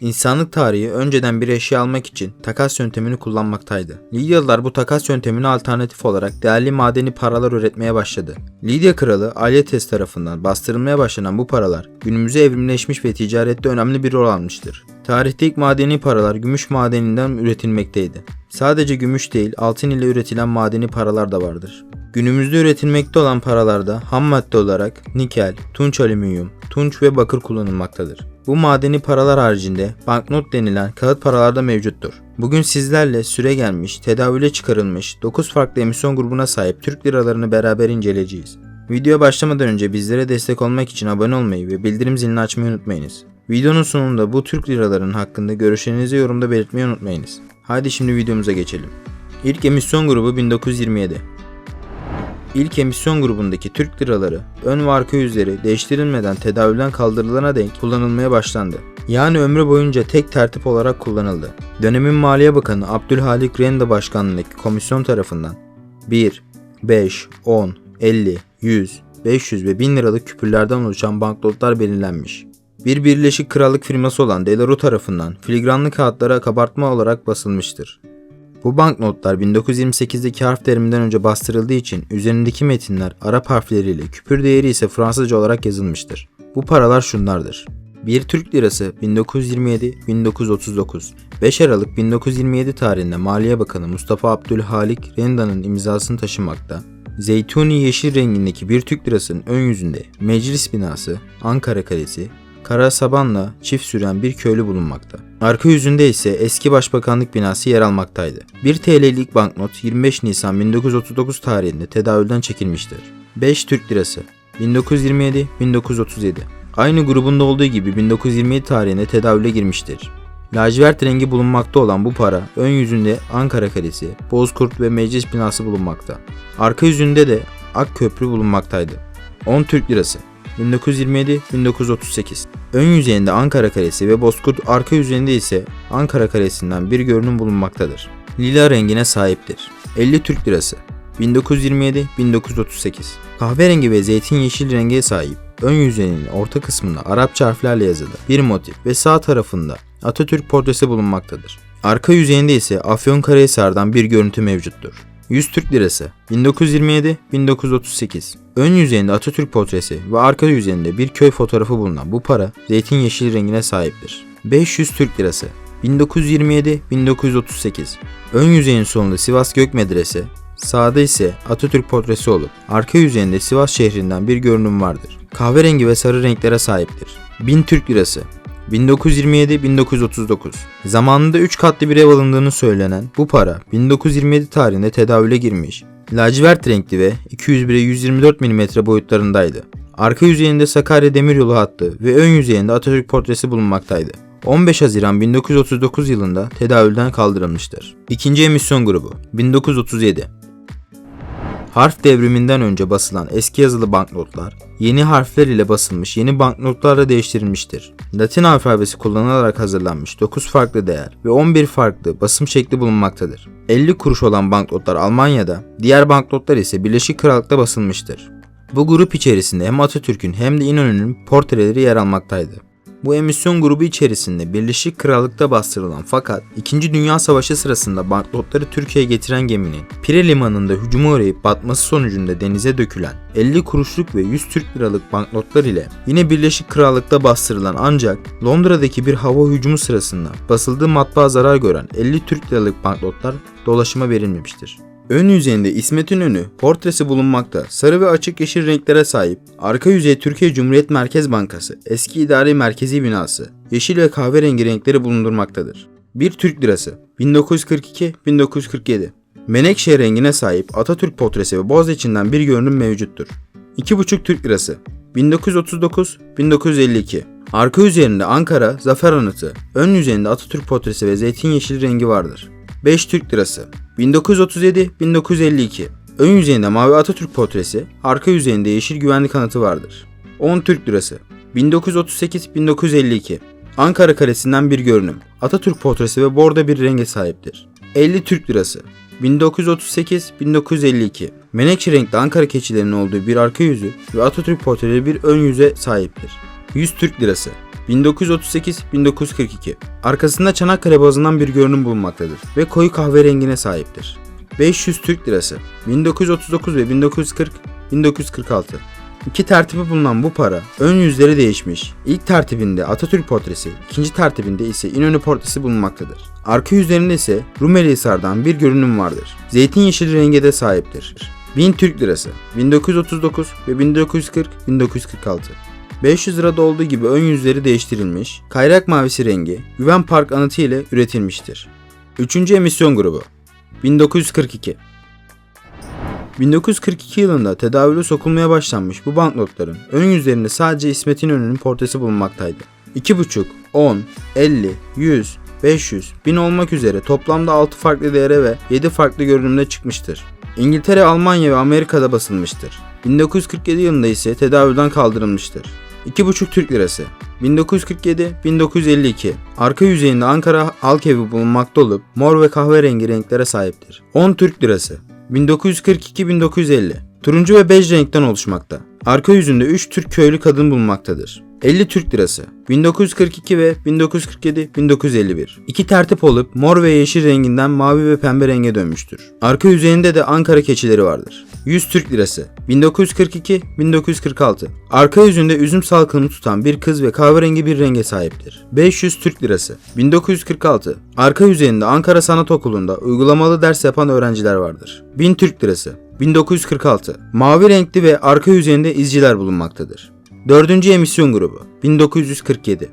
İnsanlık tarihi önceden bir eşya almak için takas yöntemini kullanmaktaydı. Lidyalılar bu takas yöntemine alternatif olarak değerli madeni paralar üretmeye başladı. Lidya kralı Alyates tarafından bastırılmaya başlanan bu paralar günümüze evrimleşmiş ve ticarette önemli bir rol almıştır. Tarihte ilk madeni paralar gümüş madeninden üretilmekteydi. Sadece gümüş değil altın ile üretilen madeni paralar da vardır. Günümüzde üretilmekte olan paralarda ham madde olarak nikel, tunç alüminyum, tunç ve bakır kullanılmaktadır. Bu madeni paralar haricinde banknot denilen kağıt paralar da mevcuttur. Bugün sizlerle süre gelmiş, tedavüle çıkarılmış 9 farklı emisyon grubuna sahip Türk liralarını beraber inceleyeceğiz. Videoya başlamadan önce bizlere destek olmak için abone olmayı ve bildirim zilini açmayı unutmayınız. Videonun sonunda bu Türk liralarının hakkında görüşlerinizi yorumda belirtmeyi unutmayınız. Haydi şimdi videomuza geçelim. İlk emisyon grubu 1927. İlk emisyon grubundaki Türk liraları ön ve arka yüzleri değiştirilmeden tedavülden kaldırılana denk kullanılmaya başlandı. Yani ömrü boyunca tek tertip olarak kullanıldı. Dönemin Maliye Bakanı Abdülhalik Renda başkanlığındaki komisyon tarafından 1, 5, 10, 50, 100, 500 ve 1000 liralık küpürlerden oluşan banknotlar belirlenmiş. Bir Birleşik Krallık firması olan Delaru tarafından filigranlı kağıtlara kabartma olarak basılmıştır. Bu banknotlar 1928'deki harf teriminden önce bastırıldığı için üzerindeki metinler Arap harfleriyle küpür değeri ise Fransızca olarak yazılmıştır. Bu paralar şunlardır. 1 Türk Lirası 1927-1939 5 Aralık 1927 tarihinde Maliye Bakanı Mustafa Abdülhalik Renda'nın imzasını taşımakta. Zeytuni yeşil rengindeki bir Türk lirasının ön yüzünde meclis binası, Ankara Kalesi, kara sabanla çift süren bir köylü bulunmakta. Arka yüzünde ise eski başbakanlık binası yer almaktaydı. 1 TL'lik banknot 25 Nisan 1939 tarihinde tedavülden çekilmiştir. 5 Türk Lirası 1927-1937 Aynı grubunda olduğu gibi 1927 tarihinde tedavüle girmiştir. Lacivert rengi bulunmakta olan bu para ön yüzünde Ankara Kalesi, Bozkurt ve Meclis binası bulunmakta. Arka yüzünde de Ak Köprü bulunmaktaydı. 10 Türk Lirası 1927-1938 Ön yüzeyinde Ankara Kalesi ve Bozkurt arka yüzeyinde ise Ankara Kalesi'nden bir görünüm bulunmaktadır. Lila rengine sahiptir. 50 Türk Lirası 1927-1938 Kahverengi ve zeytin yeşil renge sahip ön yüzeyinin orta kısmında Arapça harflerle yazılı bir motif ve sağ tarafında Atatürk portresi bulunmaktadır. Arka yüzeyinde ise Afyonkarahisar'dan bir görüntü mevcuttur. 100 Türk Lirası 1927-1938 Ön yüzeyinde Atatürk portresi ve arka yüzeyinde bir köy fotoğrafı bulunan bu para zeytin yeşil rengine sahiptir. 500 Türk Lirası 1927-1938 Ön yüzeyin sonunda Sivas Gök Medrese, sağda ise Atatürk portresi olup arka yüzeyinde Sivas şehrinden bir görünüm vardır. Kahverengi ve sarı renklere sahiptir. 1000 Türk Lirası 1927-1939 Zamanında 3 katlı bir ev alındığını söylenen bu para 1927 tarihinde tedavüle girmiş. Lacivert renkli ve 201'e 124 mm boyutlarındaydı. Arka yüzeyinde Sakarya Demiryolu hattı ve ön yüzeyinde Atatürk portresi bulunmaktaydı. 15 Haziran 1939 yılında tedavülden kaldırılmıştır. İkinci emisyon grubu 1937 Harf devriminden önce basılan eski yazılı banknotlar yeni harfler ile basılmış yeni banknotlarla değiştirilmiştir. Latin alfabesi kullanılarak hazırlanmış 9 farklı değer ve 11 farklı basım şekli bulunmaktadır. 50 kuruş olan banknotlar Almanya'da, diğer banknotlar ise Birleşik Krallık'ta basılmıştır. Bu grup içerisinde hem Atatürk'ün hem de İnönü'nün portreleri yer almaktaydı. Bu emisyon grubu içerisinde Birleşik Krallık'ta bastırılan fakat 2. Dünya Savaşı sırasında banknotları Türkiye'ye getiren geminin Pire Limanı'nda hücuma uğrayıp batması sonucunda denize dökülen 50 kuruşluk ve 100 Türk liralık banknotlar ile yine Birleşik Krallık'ta bastırılan ancak Londra'daki bir hava hücumu sırasında basıldığı matbaa zarar gören 50 Türk liralık banknotlar dolaşıma verilmemiştir. Ön yüzeyinde İsmet İnönü portresi bulunmakta. Sarı ve açık yeşil renklere sahip. Arka yüzey Türkiye Cumhuriyet Merkez Bankası, eski idari merkezi binası, yeşil ve kahverengi renkleri bulundurmaktadır. Bir Türk lirası 1942-1947 Menekşe rengine sahip Atatürk portresi ve Boğaziçi'nden bir görünüm mevcuttur. 2,5 Türk lirası 1939-1952 Arka üzerinde Ankara Zafer Anıtı, ön yüzeyinde Atatürk portresi ve zeytin yeşil rengi vardır. 5 Türk Lirası 1937-1952 Ön yüzeyinde mavi Atatürk portresi, arka yüzeyinde yeşil güvenlik anıtı vardır. 10 Türk Lirası 1938-1952 Ankara Kalesi'nden bir görünüm. Atatürk portresi ve bordo bir renge sahiptir. 50 Türk Lirası 1938-1952 Menekşe renkli Ankara keçilerinin olduğu bir arka yüzü ve Atatürk portreli bir ön yüze sahiptir. 100 Türk Lirası 1938-1942. Arkasında Çanakkale bazından bir görünüm bulunmaktadır ve koyu kahverengine sahiptir. 500 Türk Lirası 1939 ve 1940-1946 İki tertibi bulunan bu para ön yüzleri değişmiş. İlk tertibinde Atatürk portresi, ikinci tertibinde ise İnönü portresi bulunmaktadır. Arka yüzlerinde ise Rumeli Hisar'dan bir görünüm vardır. Zeytin yeşili renge de sahiptir. 1000 Türk Lirası 1939 ve 1940-1946 500 lirada olduğu gibi ön yüzleri değiştirilmiş, kayrak mavisi rengi Güven Park anıtı ile üretilmiştir. 3. emisyon grubu 1942 1942 yılında tedavüle sokulmaya başlanmış bu banknotların ön yüzlerinde sadece İsmet İnönü'nün portresi bulunmaktaydı. 2,5, 10, 50, 100, 500, 1000 olmak üzere toplamda 6 farklı değere ve 7 farklı görünümde çıkmıştır. İngiltere, Almanya ve Amerika'da basılmıştır. 1947 yılında ise tedavülden kaldırılmıştır. 2,5 Türk Lirası 1947-1952 Arka yüzeyinde Ankara halk evi bulunmakta olup mor ve kahverengi renklere sahiptir. 10 Türk Lirası 1942-1950 Turuncu ve bej renkten oluşmakta. Arka yüzünde 3 Türk köylü kadın bulunmaktadır. 50 Türk Lirası 1942 ve 1947-1951 İki tertip olup mor ve yeşil renginden mavi ve pembe renge dönmüştür. Arka yüzeyinde de Ankara keçileri vardır. 100 Türk Lirası 1942-1946 Arka yüzünde üzüm salkımı tutan bir kız ve kahverengi bir renge sahiptir. 500 Türk Lirası 1946 Arka yüzeyinde Ankara Sanat Okulu'nda uygulamalı ders yapan öğrenciler vardır. 1000 Türk Lirası 1946 Mavi renkli ve arka yüzeyinde izciler bulunmaktadır. Dördüncü emisyon grubu 1947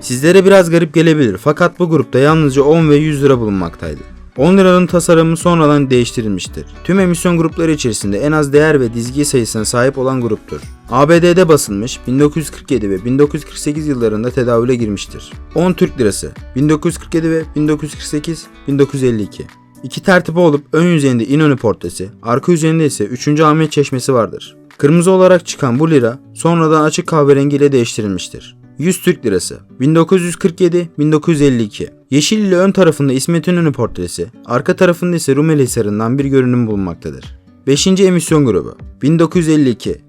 Sizlere biraz garip gelebilir fakat bu grupta yalnızca 10 ve 100 lira bulunmaktaydı. 10 liranın tasarımı sonradan değiştirilmiştir. Tüm emisyon grupları içerisinde en az değer ve dizgi sayısına sahip olan gruptur. ABD'de basılmış 1947 ve 1948 yıllarında tedavüle girmiştir. 10 Türk Lirası 1947 ve 1948-1952 İki tertibi olup ön yüzeyinde İnönü portresi, arka yüzeyinde ise 3. Ahmet Çeşmesi vardır. Kırmızı olarak çıkan bu lira sonradan açık kahverengi ile değiştirilmiştir. 100 Türk Lirası 1947-1952 Yeşil ile ön tarafında İsmet İnönü portresi, arka tarafında ise Rumeli Hisarı'ndan bir görünüm bulunmaktadır. 5. emisyon grubu 1952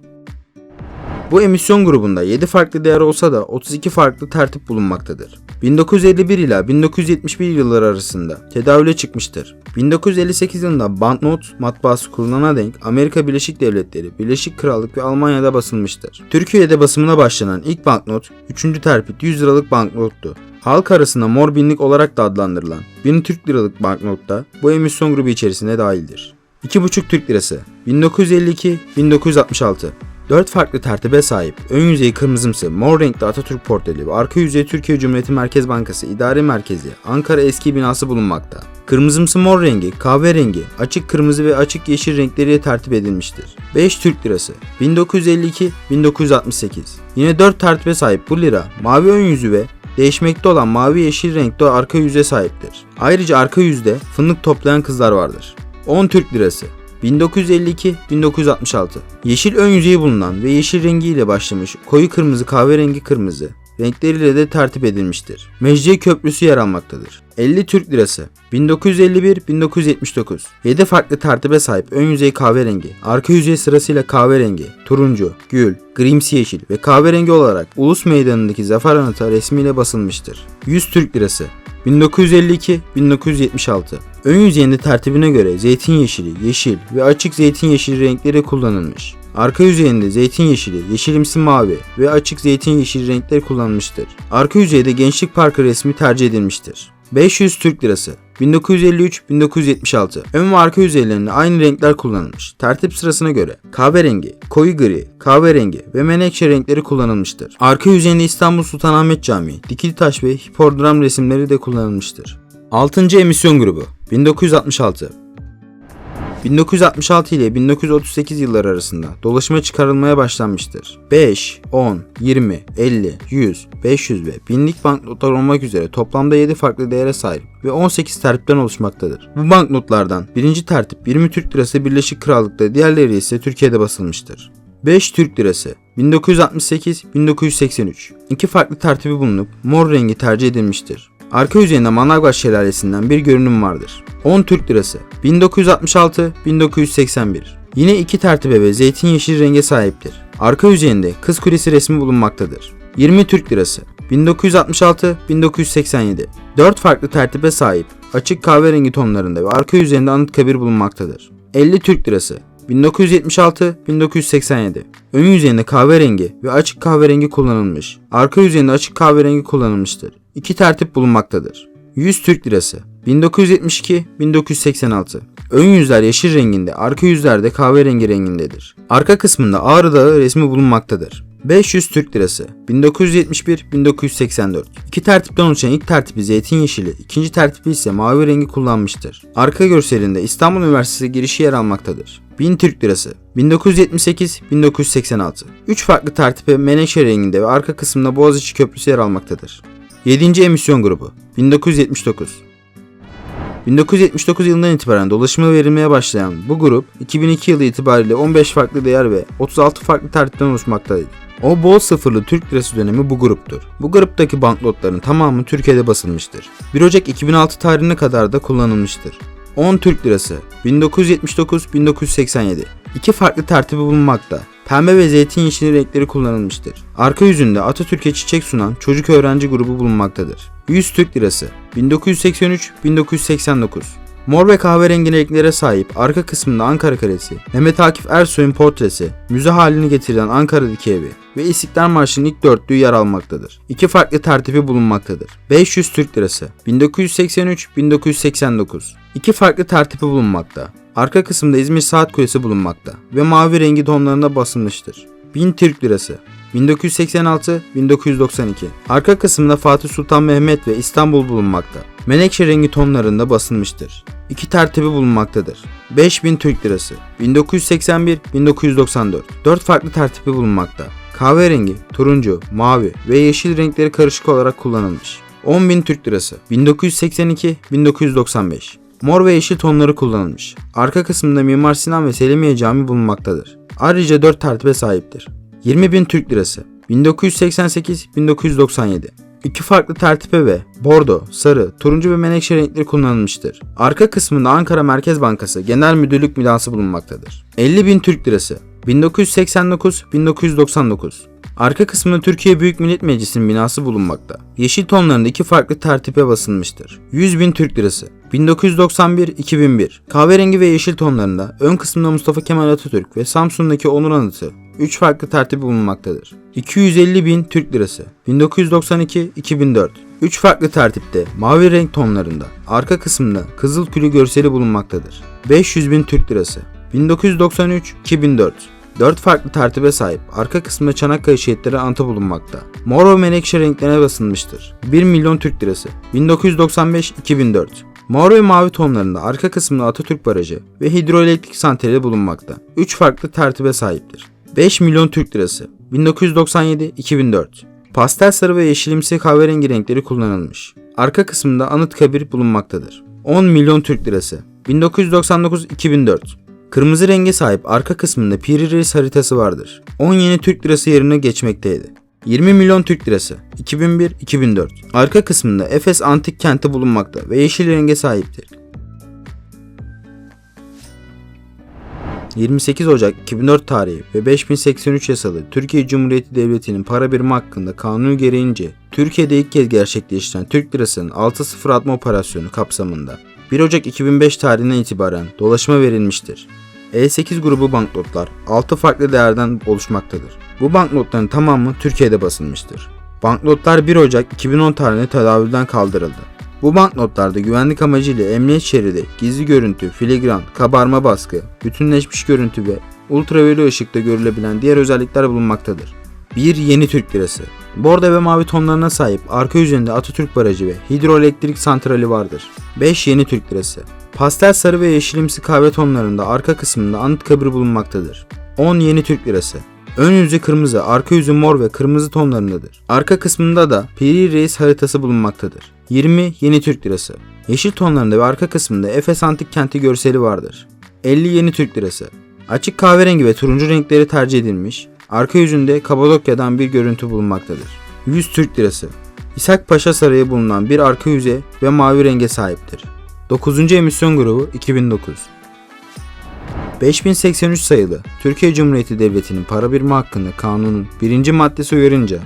bu emisyon grubunda 7 farklı değer olsa da 32 farklı tertip bulunmaktadır. 1951 ila 1971 yılları arasında tedavüle çıkmıştır. 1958 yılında banknot matbaası kurulana denk Amerika Birleşik Devletleri, Birleşik Krallık ve Almanya'da basılmıştır. Türkiye'de basımına başlanan ilk banknot 3. terpit 100 liralık banknottu. Halk arasında mor binlik olarak da adlandırılan 1000 Türk liralık banknotta bu emisyon grubu içerisine dahildir. 2,5 Türk Lirası 1952-1966 Dört farklı tertibe sahip, ön yüzeyi kırmızımsı, mor renkli Atatürk portreli ve arka yüzeyi Türkiye Cumhuriyeti Merkez Bankası İdare Merkezi Ankara eski binası bulunmakta. Kırmızımsı mor rengi, kahverengi, açık kırmızı ve açık yeşil renkleriyle tertip edilmiştir. 5 Türk Lirası 1952-1968 Yine 4 tertibe sahip bu lira, mavi ön yüzü ve değişmekte olan mavi yeşil renkli arka yüze sahiptir. Ayrıca arka yüzde fındık toplayan kızlar vardır. 10 Türk Lirası 1952-1966 Yeşil ön yüzeyi bulunan ve yeşil rengiyle başlamış koyu kırmızı kahverengi kırmızı renkleriyle de tertip edilmiştir. Mecidiye Köprüsü yer almaktadır. 50 Türk Lirası 1951-1979 7 farklı tertibe sahip ön yüzey kahverengi, arka yüzey sırasıyla kahverengi, turuncu, gül, grimsi yeşil ve kahverengi olarak Ulus Meydanı'ndaki zafer anıtı resmiyle basılmıştır. 100 Türk Lirası 1952-1976 Ön yüzeyinde tertibine göre zeytin yeşili, yeşil ve açık zeytin yeşili renkleri kullanılmış. Arka yüzeyinde zeytin yeşili, yeşilimsi mavi ve açık zeytin yeşili renkleri kullanılmıştır. Arka yüzeyde Gençlik Parkı resmi tercih edilmiştir. 500 Türk Lirası 1953-1976 Ön ve arka yüzeylerinde aynı renkler kullanılmış. Tertip sırasına göre kahverengi, koyu gri, kahverengi ve menekşe renkleri kullanılmıştır. Arka yüzeyinde İstanbul Sultanahmet Camii, dikili taş ve hipodrom resimleri de kullanılmıştır. 6. emisyon grubu 1966 1966 ile 1938 yılları arasında dolaşıma çıkarılmaya başlanmıştır. 5, 10, 20, 50, 100, 500 ve 1000'lik banknotlar olmak üzere toplamda 7 farklı değere sahip ve 18 tertipten oluşmaktadır. Bu banknotlardan birinci tertip 20 Türk Lirası Birleşik Krallık'ta diğerleri ise Türkiye'de basılmıştır. 5 Türk Lirası 1968-1983 İki farklı tertibi bulunup mor rengi tercih edilmiştir. Arka yüzeyinde Manavgat Şelalesi'nden bir görünüm vardır. 10 Türk Lirası 1966-1981 Yine iki tertibe ve zeytin yeşil renge sahiptir. Arka yüzeyinde Kız Kulesi resmi bulunmaktadır. 20 Türk Lirası 1966-1987 4 farklı tertibe sahip açık kahverengi tonlarında ve arka yüzeyinde Anıtkabir bulunmaktadır. 50 Türk Lirası 1976-1987 Ön yüzeyinde kahverengi ve açık kahverengi kullanılmış. Arka yüzeyinde açık kahverengi kullanılmıştır. İki tertip bulunmaktadır. 100 Türk Lirası 1972-1986 Ön yüzler yeşil renginde, arka yüzler de kahverengi rengindedir. Arka kısmında Ağrı Dağı resmi bulunmaktadır. 500 Türk Lirası 1971-1984 İki tertipten oluşan ilk tertipi zeytin yeşili, ikinci tertipi ise mavi rengi kullanmıştır. Arka görselinde İstanbul Üniversitesi girişi yer almaktadır. 1000 Türk Lirası 1978-1986 Üç farklı tertipe menekşe renginde ve arka kısmında Boğaziçi Köprüsü yer almaktadır. 7. emisyon grubu 1979 1979 yılından itibaren dolaşıma verilmeye başlayan bu grup 2002 yılı itibariyle 15 farklı değer ve 36 farklı tertipten oluşmaktaydı. O bol sıfırlı Türk lirası dönemi bu gruptur. Bu gruptaki banknotların tamamı Türkiye'de basılmıştır. 1 Ocak 2006 tarihine kadar da kullanılmıştır. 10 Türk lirası 1979-1987 İki farklı tertibi bulunmakta. Pembe ve zeytin yeşili renkleri kullanılmıştır. Arka yüzünde Atatürk'e çiçek sunan çocuk öğrenci grubu bulunmaktadır. 100 Türk Lirası 1983-1989 Mor ve kahverengi renklere sahip arka kısmında Ankara Kalesi, Mehmet Akif Ersoy'un portresi, müze halini getirilen Ankara'daki evi ve İstiklal Marşı'nın ilk dörtlüğü yer almaktadır. İki farklı tertibi bulunmaktadır. 500 Türk Lirası 1983-1989 İki farklı tertibi bulunmakta. Arka kısımda İzmir Saat Kulesi bulunmakta ve mavi rengi tonlarında basılmıştır. 1000 Türk Lirası 1986-1992 Arka kısımda Fatih Sultan Mehmet ve İstanbul bulunmakta. Menekşe rengi tonlarında basılmıştır. İki tertibi bulunmaktadır. 5000 Türk Lirası 1981-1994 Dört farklı tertibi bulunmakta. Kahverengi, turuncu, mavi ve yeşil renkleri karışık olarak kullanılmış. 10.000 Türk Lirası 1982-1995 Mor ve yeşil tonları kullanılmış. Arka kısmında Mimar Sinan ve Selimiye Camii bulunmaktadır. Ayrıca 4 tertibe sahiptir. 20.000 Türk Lirası 1988-1997 İki farklı tertipe ve bordo, sarı, turuncu ve menekşe renkleri kullanılmıştır. Arka kısmında Ankara Merkez Bankası Genel Müdürlük binası bulunmaktadır. 50.000 Türk Lirası 1989-1999 Arka kısmında Türkiye Büyük Millet Meclisi'nin binası bulunmakta. Yeşil tonlarında iki farklı tertipe basılmıştır. 100.000 Türk Lirası 1991-2001 Kahverengi ve yeşil tonlarında ön kısmında Mustafa Kemal Atatürk ve Samsun'daki Onur Anıtı 3 farklı tertibi bulunmaktadır. 250.000 Türk Lirası 1992-2004 3 farklı tertipte mavi renk tonlarında arka kısmında kızıl külü görseli bulunmaktadır. 500.000 Türk Lirası 1993-2004 4 farklı tertibe sahip arka kısmında Çanakkale şehitleri antı bulunmakta. Mor ve menekşe renklerine basılmıştır. 1 milyon Türk lirası 1995-2004 Mor ve mavi tonlarında arka kısmında Atatürk Barajı ve hidroelektrik santrali bulunmakta. 3 farklı tertibe sahiptir. 5 milyon Türk lirası 1997-2004 Pastel sarı ve yeşilimsi kahverengi renkleri kullanılmış. Arka kısmında Anıtkabir bulunmaktadır. 10 milyon Türk lirası 1999-2004 Kırmızı renge sahip arka kısmında Piri Reis haritası vardır. 10 yeni Türk lirası yerine geçmekteydi. 20 milyon Türk lirası 2001-2004 Arka kısmında Efes antik kenti bulunmakta ve yeşil renge sahiptir. 28 Ocak 2004 tarihi ve 5083 yasalı Türkiye Cumhuriyeti Devleti'nin para birimi hakkında kanunu gereğince Türkiye'de ilk kez gerçekleştiren Türk Lirası'nın 6.0 atma operasyonu kapsamında 1 Ocak 2005 tarihinden itibaren dolaşıma verilmiştir. E8 grubu banknotlar 6 farklı değerden oluşmaktadır. Bu banknotların tamamı Türkiye'de basılmıştır. Banknotlar 1 Ocak 2010 tarihinde tedavülden kaldırıldı. Bu banknotlarda güvenlik amacıyla emniyet şeridi, gizli görüntü, filigran, kabarma baskı, bütünleşmiş görüntü ve ultraviyole ışıkta görülebilen diğer özellikler bulunmaktadır. 1 yeni Türk lirası. Bordo ve mavi tonlarına sahip arka yüzünde Atatürk Barajı ve hidroelektrik santrali vardır. 5 yeni Türk lirası. Pastel sarı ve yeşilimsi kahve tonlarında arka kısmında Anıtkabir bulunmaktadır. 10 yeni Türk lirası. Ön yüzü kırmızı, arka yüzü mor ve kırmızı tonlarındadır. Arka kısmında da Piri Reis haritası bulunmaktadır. 20 yeni Türk lirası. Yeşil tonlarında ve arka kısmında Efes Antik Kenti görseli vardır. 50 yeni Türk lirası. Açık kahverengi ve turuncu renkleri tercih edilmiş. Arka yüzünde Kapadokya'dan bir görüntü bulunmaktadır. 100 Türk lirası. İshak Paşa Sarayı bulunan bir arka yüze ve mavi renge sahiptir. 9. emisyon grubu 2009. 5083 sayılı Türkiye Cumhuriyeti Devleti'nin para birimi hakkında kanunun birinci maddesi uyarınca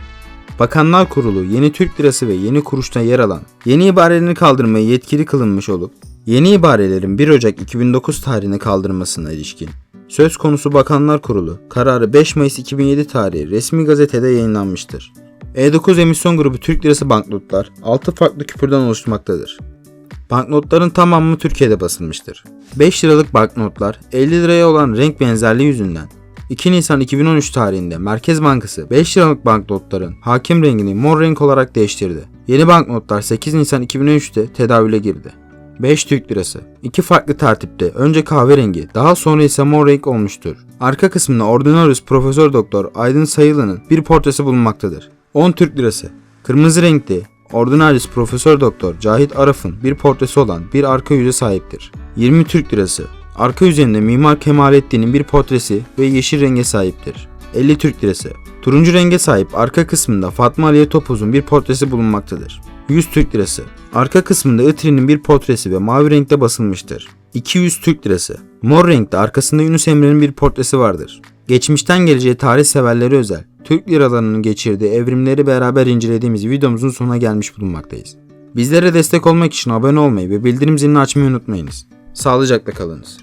Bakanlar Kurulu yeni Türk Lirası ve yeni kuruşta yer alan yeni ibarelerini kaldırmaya yetkili kılınmış olup yeni ibarelerin 1 Ocak 2009 tarihine kaldırılmasına ilişkin söz konusu Bakanlar Kurulu kararı 5 Mayıs 2007 tarihi resmi gazetede yayınlanmıştır. E9 emisyon grubu Türk Lirası banknotlar 6 farklı küpürden oluşmaktadır. Banknotların tamamı Türkiye'de basılmıştır. 5 liralık banknotlar 50 liraya olan renk benzerliği yüzünden 2 Nisan 2013 tarihinde Merkez Bankası 5 liralık banknotların hakim rengini mor renk olarak değiştirdi. Yeni banknotlar 8 Nisan 2013'te tedavüle girdi. 5 Türk Lirası. İki farklı tertipte önce kahverengi daha sonra ise mor renk olmuştur. Arka kısmında Ordinarius Profesör Doktor Aydın Sayılı'nın bir portresi bulunmaktadır. 10 Türk Lirası. Kırmızı renkli Ordinarius Profesör Doktor Cahit Araf'ın bir portresi olan bir arka yüze sahiptir. 20 Türk Lirası. Arka yüzeyinde Mimar Kemalettin'in bir portresi ve yeşil renge sahiptir. 50 Türk Lirası. Turuncu renge sahip arka kısmında Fatma Aliye Topuz'un bir portresi bulunmaktadır. 100 Türk Lirası. Arka kısmında Itri'nin bir portresi ve mavi renkte basılmıştır. 200 Türk Lirası. Mor renkte arkasında Yunus Emre'nin bir portresi vardır. Geçmişten geleceğe tarih severleri özel, Türk liralarının geçirdiği evrimleri beraber incelediğimiz videomuzun sonuna gelmiş bulunmaktayız. Bizlere destek olmak için abone olmayı ve bildirim zilini açmayı unutmayınız. Sağlıcakla kalınız.